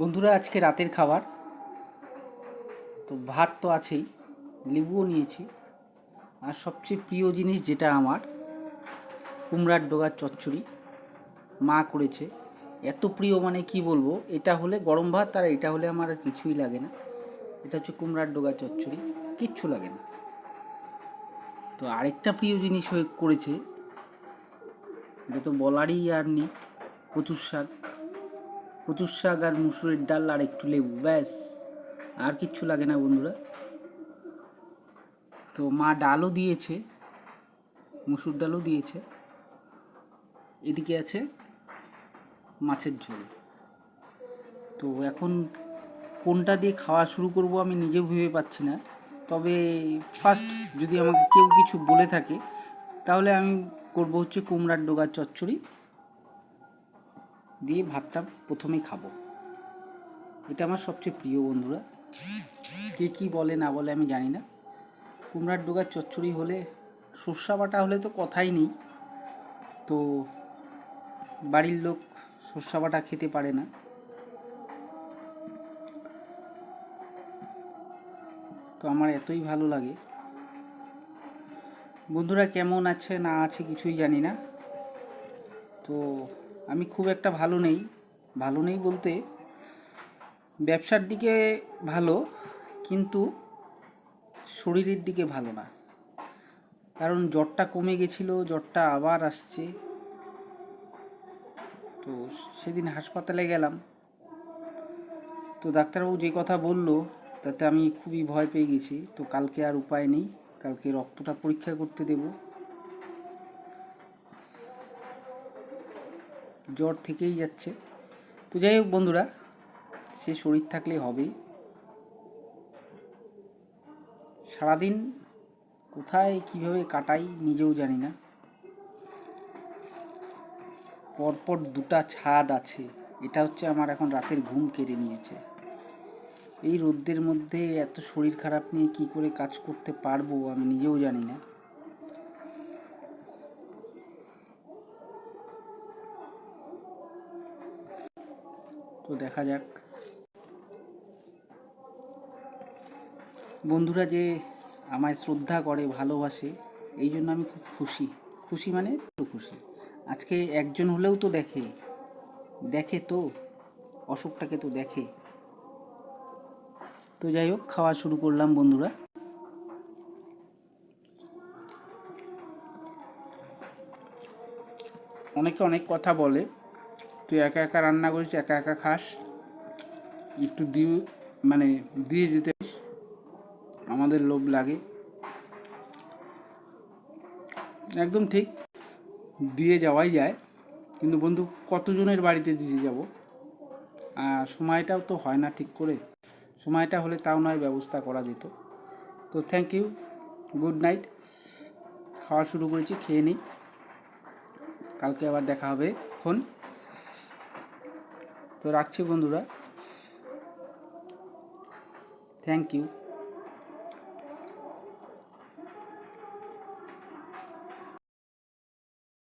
বন্ধুরা, আজকে রাতের খাবার। তো ভাত তো আছেই, লেবুও নিয়েছি। আর সবচেয়ে প্রিয় জিনিস যেটা আমার, কুমড়ার ডোগার চচ্চড়ি। মা করেছে। এত প্রিয় মানে কি বলব, এটা হলে গরম ভাত আর এটা হলে আমার কিছুই লাগে না। এটা হচ্ছে কুমড়ার ডোগার চচ্চড়ি, কিচ্ছু লাগে না। তো আরেকটা প্রিয় জিনিস হয়ে করেছে, এটা তো বলারই আর নেই, কচুর শাক। কচুর শাক আর মুসুরের ডাল আর একটু লেবু, ব্যাস। আর কিচ্ছু লাগে না বন্ধুরা। তো মা ডালও দিয়েছে, মুসুর ডালও দিয়েছে। এদিকে আছে মাছের ঝোল। তো এখন কোনটা দিয়ে খাওয়া শুরু করব আমি নিজেও ভেবে পাচ্ছি না। তবে ফার্স্ট যদি আমাকে কেউ কিছু বলে থাকে, তাহলে আমি করব হচ্ছে কুমড়ার ডোগার চচ্চড়ি। দিয়ে ভাতটা প্রথমেই খাব। এটা আমার সবচেয়ে প্রিয় বন্ধুরা। কে কী বলে না বলে আমি জানি না। কুমড়ার ডোগার চচ্চড়ি হলে, সর্ষা বাটা হলে তো কথাই নেই। তো বাড়ির লোক সর্ষা বাটা খেতে পারে না। তো আমার এতই ভালো লাগে। বন্ধুরা কেমন আছে না আছে কিছুই জানি না। তো আমি খুব একটা ভালো নেই। ভালো নেই বলতে ব্যবসার দিকে ভালো, কিন্তু শরীরের দিকে ভালো না। কারণ জ্বরটা কমে গেছিল, জ্বরটা আবার আসছে। তো সেদিন হাসপাতালে গেলাম। তো ডাক্তারবাবু যে কথা বলল, তাতে আমি খুবই ভয় পেয়ে গেছি। তো কালকে আর উপায় নেই। কালকে রক্তটা পরীক্ষা করতে দেব। জ্বর থেকেই যাচ্ছে। তো যাই হোক বন্ধুরা, সে শরীর থাকলে হবেই। সারাদিন কোথায়, কীভাবে কাটাই নিজেও জানি না। পরপর দুটা ছাদ আছে, এটা হচ্ছে আমার এখন রাতের ঘুম কেড়ে নিয়েছে। এই রোদ্রের মধ্যে এত শরীর খারাপ নিয়ে কি করে কাজ করতে পারব আমি নিজেও জানি না। তো দেখা যাক। বন্ধুরা যে আমায় শ্রদ্ধা করে, ভালোবাসে, এই জন্য আমি খুব খুশি। খুশি মানে খুশি। আজকে একজন হলেও তো দেখে। দেখে তো অসুখটাকে তো দেখে। তো যাই হোক, খাওয়া শুরু করলাম বন্ধুরা। অনেকে অনেক কথা বলে। তুই একা একা রান্না করিস, একা একা খাস, একটু দিয়ে মানে দিয়ে যেতে আমাদের লোভ লাগে। একদম ঠিক, দিয়ে যাওয়াই যায়। কিন্তু বন্ধু, কতজনের বাড়িতে দিয়ে যাব? আর সময়টাও তো হয় না ঠিক করে। সময়টা হলে তাও নয় ব্যবস্থা করা যেত। তো থ্যাংক ইউ গুড নাইট খাওয়া শুরু করেছি, খেয়ে নিই কালকে আবার দেখা হবে। ফোন তো রাখছি বন্ধুরা। Thank you